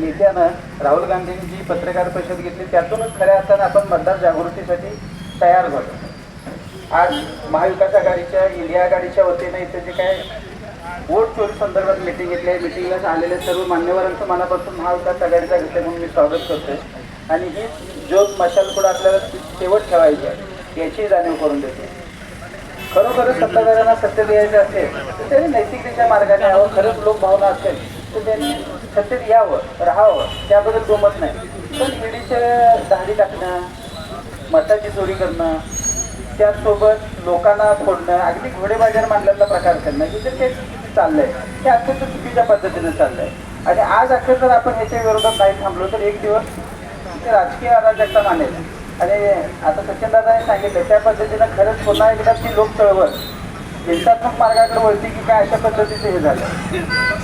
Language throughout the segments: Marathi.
नेत्यानं राहुल गांधींनी जी पत्रकार परिषद घेतली. त्यातूनच खऱ्या अर्थानं आपण मतदार जागृतीसाठी तयार झालो. आज महाविकास आघाडीच्या इंडिया आघाडीच्या वतीनं इथे जे काय वोट चोरी संदर्भात मिटिंग घेतली आहे. मिटिंगला आलेल्या सर्व मान्यवरांचं मनापासून महाविकास आघाडीचा घेतले म्हणून मी स्वागत करतोय. आणि ही ज्योत मशाल पुढे आपल्याला शेवट ठेवायची आहे. याची जाणीव करून देते. खरोखरच सत्ताधाऱ्यांना सत्य द्यायचं असेल तर त्यांनी नैतिकतेच्या मार्गाने हवं खरंच लोकभावना असेल तर त्यांनी सत्तेत यावं राहावं त्याबद्दल दुमत नाही. पण ईडीचे दाढी टाकणं मताची चोरी करणं त्याचसोबत लोकांना फोडणं अगदी घोडेबाजार मांडल्याचा प्रकार करणं हे जर काही चाललंय. हे अत्यंत चुकीच्या पद्धतीने चाललंय. आणि आज अखेर जर आपण ह्याच्या विरोधात नाही थांबलो तर एक दिवस ते राजकीय अराजकता मानेल. आणि आता सचिनदादाने सांगितलं त्या पद्धतीनं खरंच पुन्हा एकदा ती लोक चळवळ हिंसात्मक मार्गाकडे वळते की काय अशा पद्धतीचं हे झालं.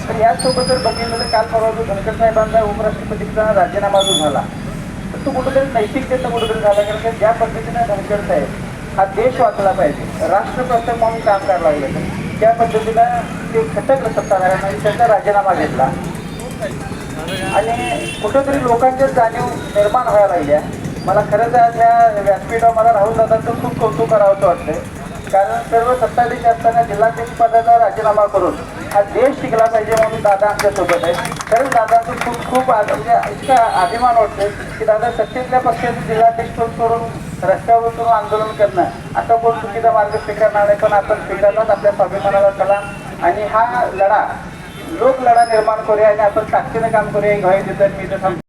तर याचसोबत जर बघितलं तर काल परवा जो धनकर साहेबांचा उपराष्ट्रपतीचा राजीनामा जो झाला तर तो कुठेतरी नैतिकतेचा कुठेतरी झाला. कारण की ज्या पद्धतीनं धनकर साहेब हा देश वाचला पाहिजे राष्ट्रप्रथम म्हणून काम करायला लागलं त्या पद्धतीनं ते खटकलं सत्ताधाऱ्यांना त्यांचा राजीनामा घेतला. आणि कुठंतरी लोकांच्या जाणीव निर्माण व्हायला लागल्या. मला खरंच आज ह्या व्यासपीठावर मला राहुल दादांचं खूप कौतुक करावं वाटतंय. कारण सर्व सत्ताधीश असताना जिल्हाध्यक्ष पदाचा राजीनामा करून हा देश शिकला पाहिजे म्हणून दादा आमच्यासोबत आहे खरंच दादाचं खूप खूप आ- म्हणजे इतका अभिमान वाटतोय की दादा सत्तेतल्या पक्षाचं जिल्हाध्यक्ष सोडून रस्त्यावर उतरून आंदोलन करणं. आता कोण चुकीचा मार्ग स्वीकारणार नाही पण आपण स्वीकारलाच आपल्या स्वाभिमानाला चला आणि हा लढा लोक लढा निर्माण करूया आणि आपण ताकदीनं काम करूया. घाई देतात मी इथं